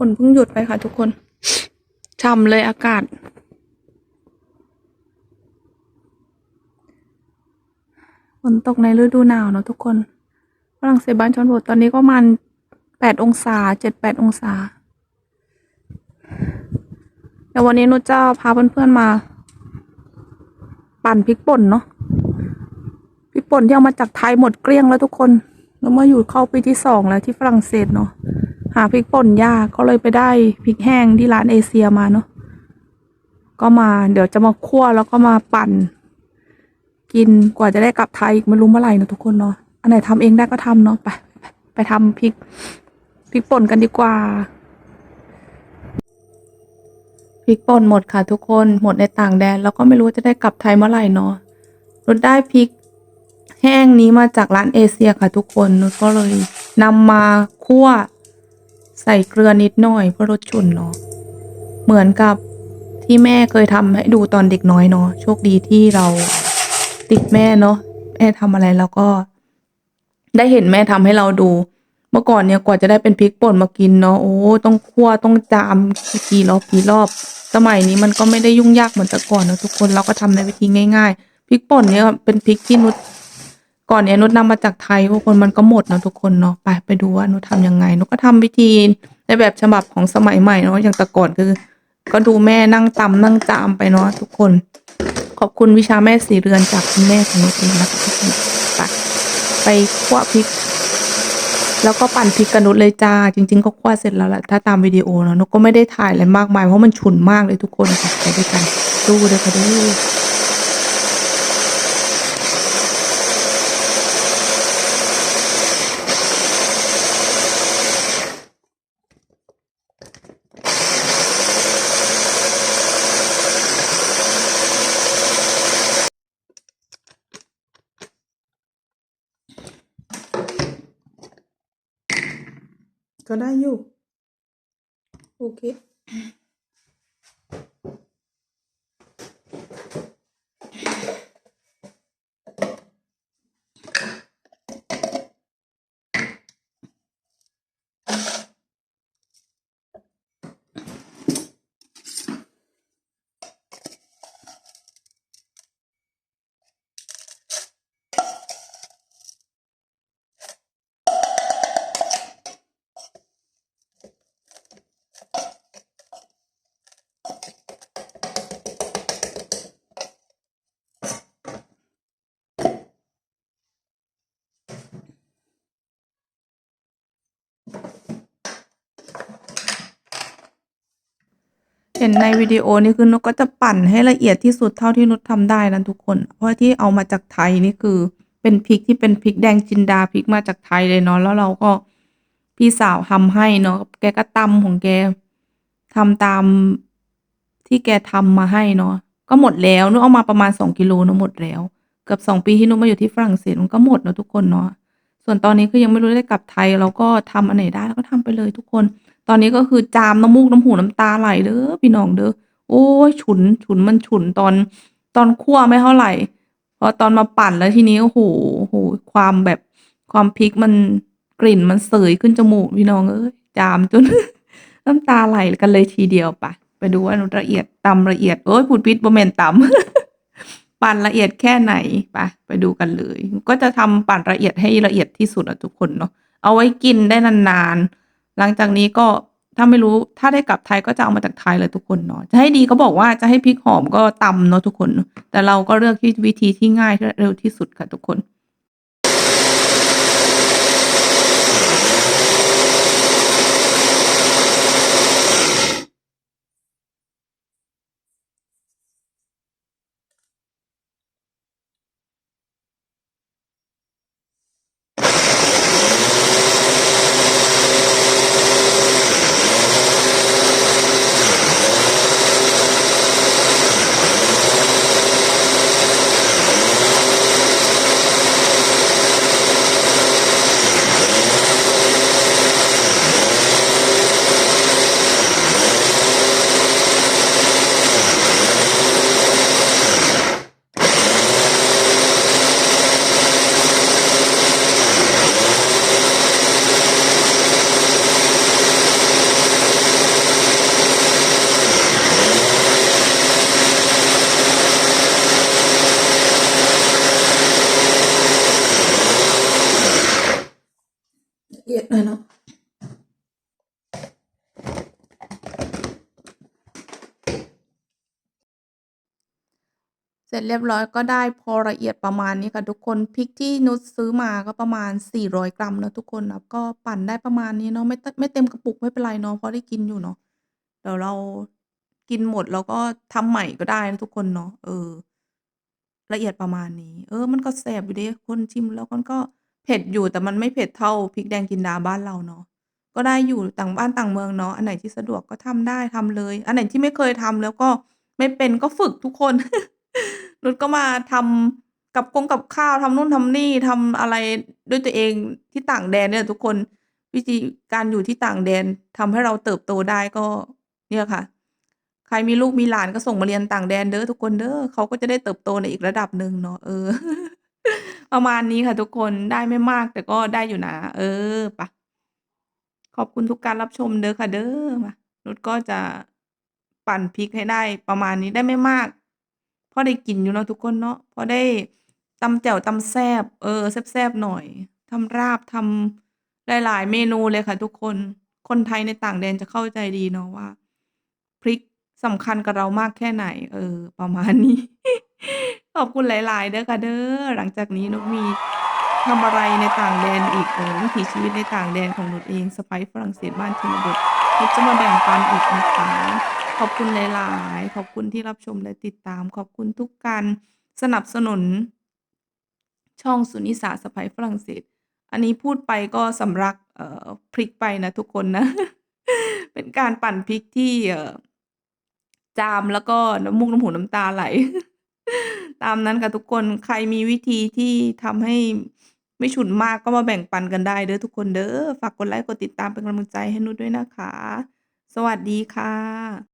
ฝนเพิ่งหยุดไปค่ะทุกคนช่ำเลยอากาศ ฝนตกในฤดูหนาวเนอะทุกคนฝรั่งเศสบ้านชอนบดตอนนี้ก็มาณแปดองศาเจ็ดแปดองศาเดี๋ยววันนี้นุชจะพาเพื่อนๆมา ปั่นพริกป่นเนาะพริกป่นที่เอามาจากไทยหมดเกลี้ยงแล้วทุกคน แล้วเมื่ออยู่เข้าปีที่สองแล้วที่ฝรั่งเศสเนาะ หาพริกป่นยากก็เลยไปได้พริกแห้งที่ร้านเอเชียมาเนาะก็มาเดี๋ยวจะมาคั่วแล้วก็มาปั่น กินกว่าจะได้กลับไทยอีกไม่รู้เมื่อไหร่นะทุกคนเนาะอันไหนทำเองได้ก็ทำเนาะไปไปทำพริกพริกป่นกันดีกว่าพริกป่นหมดค่ะทุกคนหมดในต่างแดนแล้วก็ไม่รู้จะได้กลับไทยเมื่อไหร่เนาะนุชได้พริกแห้งนี้มาจากร้านเอเชียค่ะทุกคนนุชก็เลยนำมาคั่ว ส่เกลือนิดหน่อยเพื่อลดฉุนเนาะเหมือนกับที่แม่เคยทำให้ดูตอนเด็กน้อยเนาะโชคดีที่เราติดแม่เนาะแม่ทำอะไรแล้วก็ ได้เห็นแม่ทำให้เราดู เมื่อก่อนเนี่ยกว่าจะได้เป็นพริกป่นมากินเนาะโอ้ต้องคั่วต้องจามกี่รอบกี่รอบ สมัยนี้มันก็ไม่ได้ยุ่งยากเหมือนแต่ก่อนนะทุกคนเราก็ทำในวิธีง่าย ๆพริกป่นเนี่ยเป็นพริกที่นุช ก่อนเนี่ยนุชนำมาจากไทยทุกคนมันก็หมดนะทุกคนเนาะไปไปดูว่านุชทำยังไงนุชก็ทำวิธีในแบบฉบับของสมัยใหม่เนาะอย่างแต่ก่อนคือ ก็ดูแม่นั่งตำนั่งจามไปเนาะทุกคน ขอบคุณวิชาแม่สีเรือนจากคุณแม่ของนุชเองนะคะทุกคนไปไปคั่วพริก แล้วก็ปั่นพริกกับนุชเลยจ้าจริง ๆ ก็คั่วเสร็จแล้วแหละถ้าตามวิดีโอเนาะนุชก็ไม่ได้ถ่ายอะไรมากมายเพราะมันฉุนมากเลยทุกคนค่ะไปด้วยกันดูเลยค่ะดู ก็ได้อยู่ โอเค เห็นในวิดีโอนี่คือนุก็จะปั่นให้ละเอียดที่สุดเท่าที่นุชทำได้นะทุกคน เพราะที่เอามาจากไทยนี่คือ เป็นพริกที่เป็นพริกแดงจินดาพริกมาจากไทยเลยเนาะแล้วเราก็พี่สาวทำให้เนาะแกก็ตำของแกทำตามที่แกทำมาให้เนาะก็หมดแล้วนุชเอามาประมาณสองกิโลเนาะหมดแล้ว เกือบสองปีที่นุชมาอยู่ที่ฝรั่งเศสมันก็หมดเนาะทุกคนเนาะส่วนตอนนี้คือยังไม่รู้ได้กลับไทยเราก็ทำอันไหนได้เราก็ทำไปเลยทุกคน ตอนนี้ก็คือจามน้ำมูกน้ำหูน้ำตาไหลเด้อพี่น้องเด้อโอ้ยฉุนฉุนมันฉุนตอนตอนคั่วไม่เท่าไหร่พอตอนมาปั่นแล้วทีนี้โอ้โหโอ้โหความแบบความพริกมันกลิ่นมันเสยขึ้นจมูกพี่น้องเอ้ยจามจน น้ำตาไหลกันเลยทีเดียวปะไปดูว่าละเอียดตำละเอียดโอ้ยพูดพิษบ่แมนตำปั่นละเอียดแค่ไหนไปไปดูกันเลย ก็จะทำปั่นละเอียดให้ละเอียดที่สุดอะทุกคนเนาะเอาไว้กินได้นานๆ หลังจากนี้ก็ถ้าไม่รู้ถ้าได้กลับไทยก็จะเอามาจากไทยเลยทุกคนเนาะจะให้ดีก็บอกว่าจะให้พริกหอมก็ตำเนาะทุกคน แต่เราก็เลือกที่วิธีที่ง่ายและเร็วที่สุดค่ะทุกคน เสร็จเรียบร้อยก็ได้พอละเอียดประมาณนี้ค่ะทุกคนพริกที่นุชซื้อมาก็ประมาณ 400 กรัมนะทุกคนนะก็ปั่นได้ประมาณนี้เนาะไม่เตไม่เต็มกระปุกไม่เป็นไรเนาะเพอได้กินอยู่เนาะเดี๋ยวเรากินหมดเราก็ทำใหม่ก็ได้นะทุกคนเนาะเออ ละเอียดประมาณนี้ เออ มันก็แซ่บอยู่ดะคนชิมแล้วมันก็เผ็ดอยู่แต่มันไม่เผ็ดเท่าพริกแดงจินดาบ้านเราเนาะก็ได้อยู่ต่างบ้านต่างเมืองเนาะอันไหนที่สะดวกก็ทำได้ทำเลย อันไหนที่ไม่เคยทำแล้วก็ไม่เป็นก็ฝึกทุกคน นุชก็มาทำกับกงกับข้าวทำนู่นทำนี่ทำอะไรด้วยตัวเองที่ต่างแดนเนี่ย ทุกคนวิธีการอยู่ที่ต่างแดนทำให้เราเติบโตได้ก็ เนี่ยค่ะ ใครมีลูกมีหลานก็ส่งมาเรียนต่างแดนเด้อทุกคนเด้อเขาก็จะได้เติบโตในอีกระดับหนึ่งเนาะเออ ประมาณนี้ค่ะ ทุกคนได้ไม่มากแต่ก็ได้อยู่นะเออไปขอบคุณทุกการรับชมเด้อค่ะ เด้อมานุชก็จะปั่นพริกให้ได้ประมาณนี้ได้ไม่มาก อได้กินอยู่เนาะทุกคนเนาะพอได้ตำแจ่วตำแซบเออแซบๆหน่อยทำราบทำหลาย ๆ เมนูเลยค่ะ ทุกคนคนไทยในต่างแดนจะเข้าใจดีเนาะว่า พริกสำคัญกับเรามากแค่ไหน เออ ประมาณนี้ ขอบคุณหลาย ๆ เด้อค่ะเด้อหลังจากนี้นุชมีทำอะไรในต่างแดนอีกเออวิถีชีวิตในต่างแดนของนุชเองสะใภ้ฝรั่งเศสบ้านชนบทนุชจะมาแบ่งปันอีกนะคะ ขอบคุณหลาย ๆ ขอบคุณที่รับชมและติดตาม ขอบคุณทุกการสนับสนุน ช่องสุนิสาสะใภ้ฝรั่งเศส อันนี้พูดไปก็สำลักเอ่อพริกไปนะทุกคนนะ เป็นการปั่นพริกที่เอ่อจามแล้วก็น้ำมูกน้ำหูน้ำตาไหล ตามนั้นค่ะทุกคนใครมีวิธีที่ทำให้ไม่ฉุนมากก็มาแบ่งปันกันได้เด้อทุกคนเด้อฝากกดไลก์กดติดตามเป็นกำลังใจให้นุชด้วยนะคะ สวัสดีค่ะ